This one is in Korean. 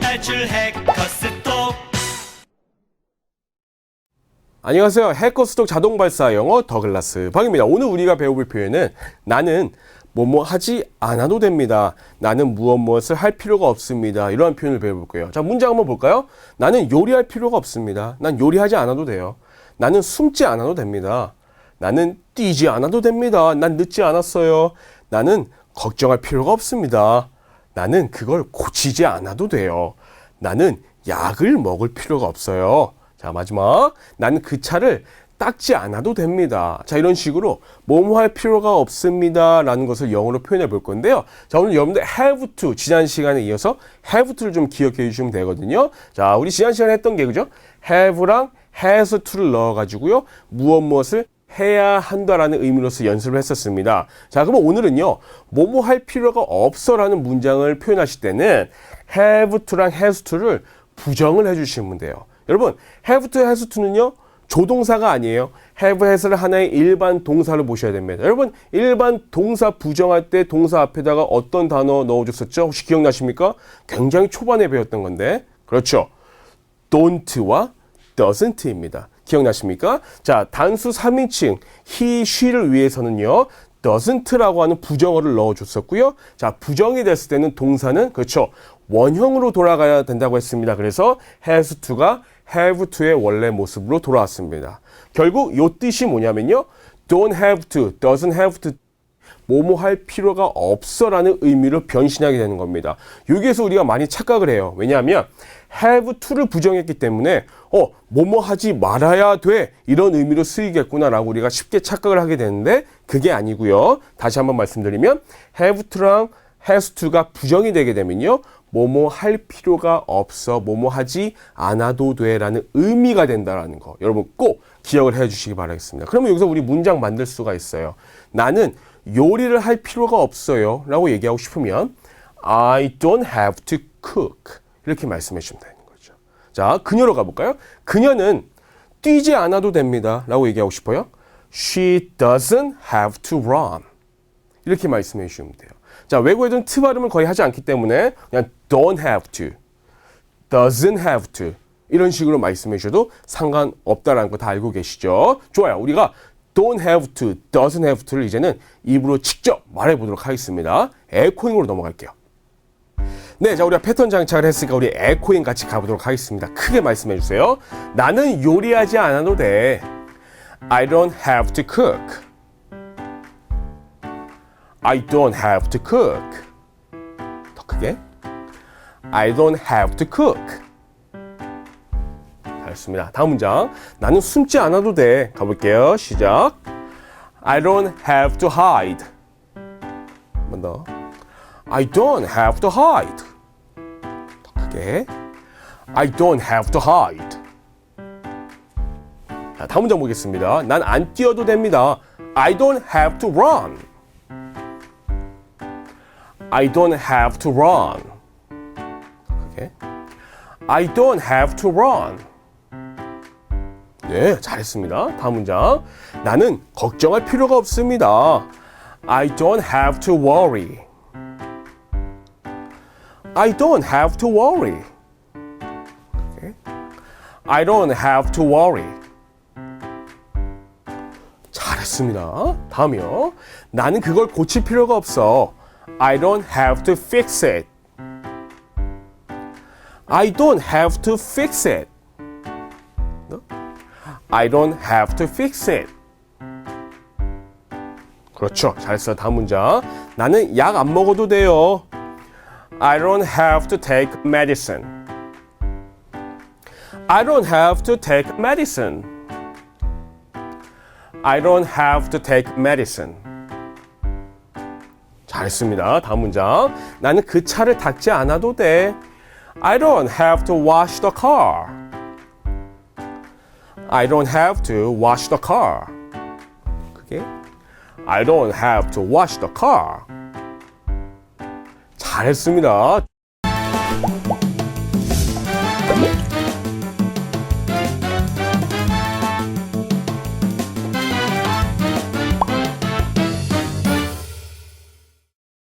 탈출 해 커스톡 안녕하세요. 해커 수동 자동 발사 영어 더글라스 방입니다. 오늘 우리가 배워볼 표현은 나는 뭐뭐 하지 않아도 됩니다. 나는 무엇 무엇을 할 필요가 없습니다. 이러한 표현을 배워볼 거예요. 자, 문장 한번 볼까요? 나는 요리할 필요가 없습니다. 난 요리하지 않아도 돼요. 나는 숨지 않아도 됩니다. 나는 뛰지 않아도 됩니다. 난 늦지 않았어요. 나는 걱정할 필요가 없습니다. 나는 그걸 고치지 않아도 돼요. 나는 약을 먹을 필요가 없어요. 자, 마지막. 나는 그 차를 닦지 않아도 됩니다. 자, 이런 식으로 뭐뭐 할 필요가 없습니다. 라는 것을 영어로 표현해 볼 건데요. 자, 오늘 여러분들 have to, 지난 시간에 이어서 have to를 좀 기억해 주시면 되거든요. 자, 우리 지난 시간에 했던 게 그죠? have랑 has to를 넣어가지고요. 무엇 무엇을 해야 한다라는 의미로서 연습을 했었습니다. 자, 그러면 오늘은요, 뭐뭐 할 필요가 없어라는 문장을 표현하실 때는 have to랑 has to를 부정을 해 주시면 돼요. 여러분, have to, has to는요, 조동사가 아니에요. have, has를 하나의 일반 동사로 보셔야 됩니다. 여러분, 일반 동사 부정할 때 동사 앞에다가 어떤 단어 넣어줬었죠? 혹시 기억나십니까? 굉장히 초반에 배웠던 건데. 그렇죠. don't와 doesn't입니다. 기억나십니까? 자, 단수 3인칭 he, she를 위해서는요. doesn't라고 하는 부정어를 넣어줬었고요. 자, 부정이 됐을 때는 동사는 그렇죠. 원형으로 돌아가야 된다고 했습니다. 그래서 has to가 have to의 원래 모습으로 돌아왔습니다. 결국 요 뜻이 뭐냐면요. don't have to, doesn't have to 뭐뭐 할 필요가 없어라는 의미로 변신하게 되는 겁니다. 여기에서 우리가 많이 착각을 해요. 왜냐하면 have to를 부정했기 때문에 어 뭐뭐 하지 말아야 돼 이런 의미로 쓰이겠구나라고 우리가 쉽게 착각을 하게 되는데 그게 아니고요. 다시 한번 말씀드리면 have to랑 has to가 부정이 되게 되면요. 뭐뭐 할 필요가 없어, 뭐뭐 하지 않아도 돼라는 의미가 된다라는 거. 여러분 꼭 기억을 해 주시기 바라겠습니다. 그러면 여기서 우리 문장 만들 수가 있어요. 나는 요리를 할 필요가 없어요. 라고 얘기하고 싶으면 I don't have to cook. 이렇게 말씀해 주시면 되는 거죠. 자, 그녀로 가볼까요? 그녀는 뛰지 않아도 됩니다. 라고 얘기하고 싶어요. She doesn't have to run. 이렇게 말씀해 주시면 돼요. 자, 외국에서는 트 발음을 거의 하지 않기 때문에 그냥 don't have to, doesn't have to 이런 식으로 말씀해 주셔도 상관없다라는 거 다 알고 계시죠? 좋아요. 우리가 don't have to, doesn't have to를 이제는 입으로 직접 말해 보도록 하겠습니다. 에코잉으로 넘어갈게요. 네, 자 우리가 패턴 장착을 했으니까 우리 에코잉 같이 가보도록 하겠습니다. 크게 말씀해 주세요. 나는 요리하지 않아도 돼. I don't have to cook. I don't have to cook. 더 크게. I don't have to cook. 잘했습니다. 다음 문장. 나는 숨지 않아도 돼. 가볼게요. 시작. I don't have to hide. 한번 더. I don't have to hide. 더 크게. I don't have to hide. 자, 다음 문장 보겠습니다. 난 안 뛰어도 됩니다. I don't have to run. I don't have to run. 크게. I don't have to run. 네, 잘했습니다. 다음 문장. 나는 걱정할 필요가 없습니다. I don't have to worry. I don't have to worry. I don't have to worry. 잘했습니다. 다음이요. 나는 그걸 고칠 필요가 없어. I don't have to fix it. I don't have to fix it. I don't have to fix it. 그렇죠. 잘했어요. 다음 문장. 나는 약 안 먹어도 돼요. I don't have to take medicine. I don't have to take medicine. I don't have to take medicine. 잘했습니다. 다음 문장. 나는 그 차를 닦지 않아도 돼. I don't have to wash the car. I don't have to wash the car. 그게 I don't have to wash the car. 잘했습니다.